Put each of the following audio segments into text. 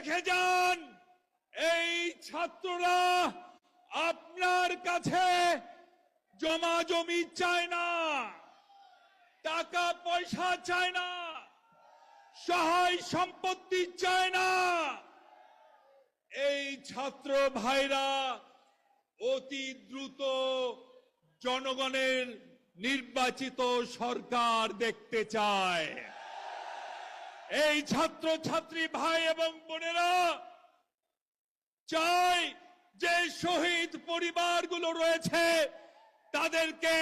দেখে যান। এই ছাত্ররা আপনার কাছে জমা জমি চায় না টাকা পয়সা চায় না, সহায় সম্পত্তি চায় না। এই ছাত্র ভাইরা অতি দ্রুত জনগণের নির্বাচিত সরকার দেখতে চায়। এই ছাত্র ছাত্রী ভাই এবং বোনেরা, চাই যে শহীদ পরিবারগুলো রয়েছে, তাদেরকে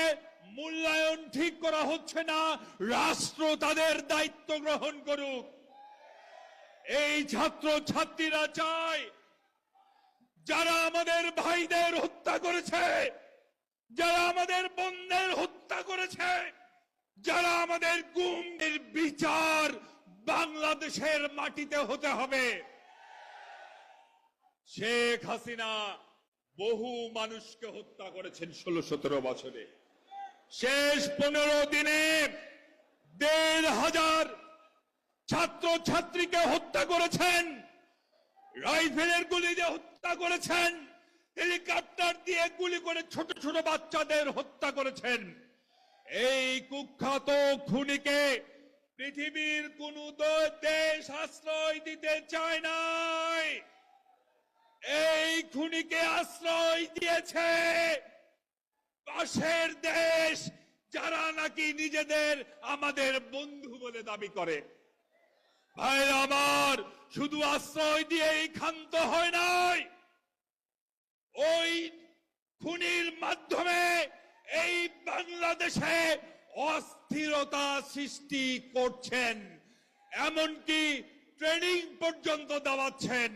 মূল্যায়ন ঠিক করা হচ্ছে না, রাষ্ট্র তাদের দায়িত্ব গ্রহণ করুক। এই ছাত্র ছাত্রীরা চায়, যারা আমাদের ভাইদের হত্যা করেছে, যারা আমাদের বোনদের হত্যা করেছে, যারা আমাদের গুমের বিচার বাংলাদেশের মাটিতে হতে হবে। শেখ হাসিনা বহু মানুষকে হত্যা করেছেন ষোলো সতেরো বছরে। শেষ পনেরো দিনে দেড় হাজার ছাত্র ছাত্রীকে হত্যা করেছেন। রাইফেলের গুলি দিয়ে হত্যা করেছেন। হেলিকপ্টার দিয়ে গুলি করে ছোট ছোট বাচ্চাদের হত্যা করেছেন। এই কুখ্যাত খুনিকে পৃথিবীর কোন দেশ আশ্রয় দিতে চায় নাই। এই খুনিকে আশ্রয় দিয়েছে পাশের দেশ, যারা নাকি নিজেদের আমাদের বন্ধু বলে দাবি করে। ভাই আমার, শুধু আশ্রয় দিয়েই ক্ষান্ত হয় নাই। ওই খুনির মাধ্যমে এই বাংলাদেশে অস্থিরতা সৃষ্টি করছেন, এমনকি ট্রেনিং পর্যন্ত দেওয়াচ্ছেন।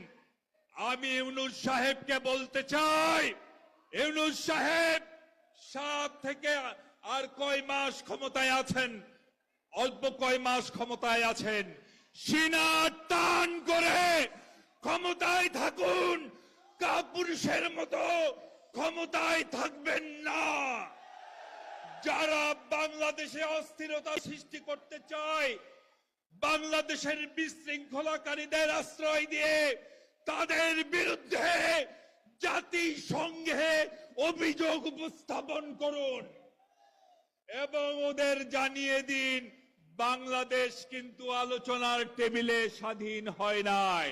আমি ইউনুস সাহেবকে বলতে চাই, ইউনুস সাহেব, সাত থেকে আর কয় মাস ক্ষমতায় আছেন? অল্প কয় মাস ক্ষমতায় আছেন। সিনা টান করে ক্ষমতায় থাকুন, কাপুরুষের মতো ক্ষমতায় থাকবেন না। যারা বাংলাদেশে অস্থিরতা সৃষ্টি করতে চায়, বাংলাদেশের বিশৃঙ্খলাকারীদের আশ্রয় দিয়ে তাদের বিরুদ্ধে জাতিসংঘে অভিযোগ উপস্থাপন করুন। এবং ওদের জানিয়ে দিন, বাংলাদেশ কিন্তু আলোচনার টেবিলে স্বাধীন হয় নাই।